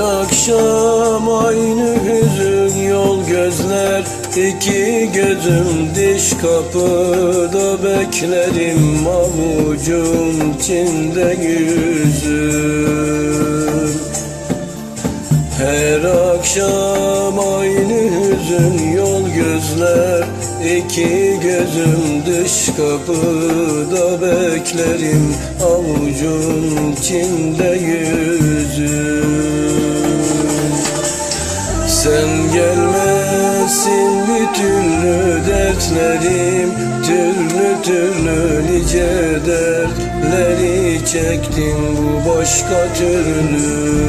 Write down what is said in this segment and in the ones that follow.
akşam aynı hüzün yol gözler iki gözüm diş kapıda beklerim avucum içinde yüzüm. Her akşam aynı hüzün yol gözler iki gözüm dış kapıda beklerim avucun içinde yüzüm bir türlü dertlerim Türlü türlü nice dertleri çektim bu başka türlü.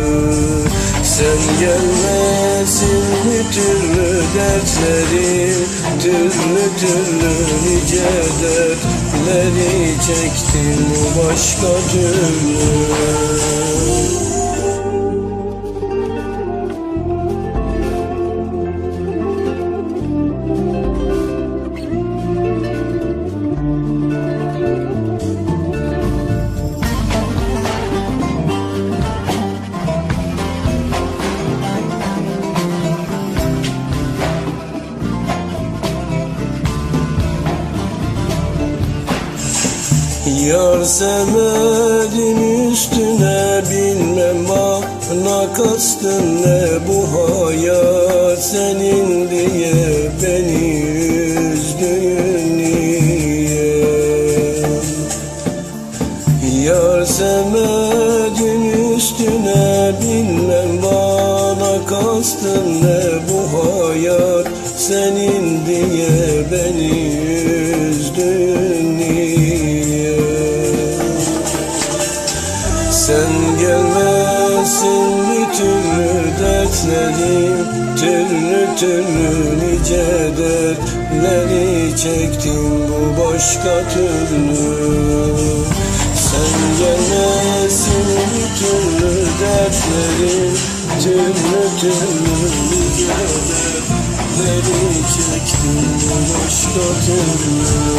Sen gelmezsin bir türlü dertlerim Türlü türlü nice dertleri çektim bu başka türlü Yar sevmedim üstüne bilmem bana kastın ne bu hayat senin diye beni üzdün Yar sevmedim üstüne bilmem bana kastın ne bu hayat senin diye beni üzdün Sen gelmezsin türlü dertlerim Türlü türlü nice dertleri çektim bu başka türlü. Sen gelmezsin türlü dertlerim Türlü türlü nice dertleri çektim bu başka türlü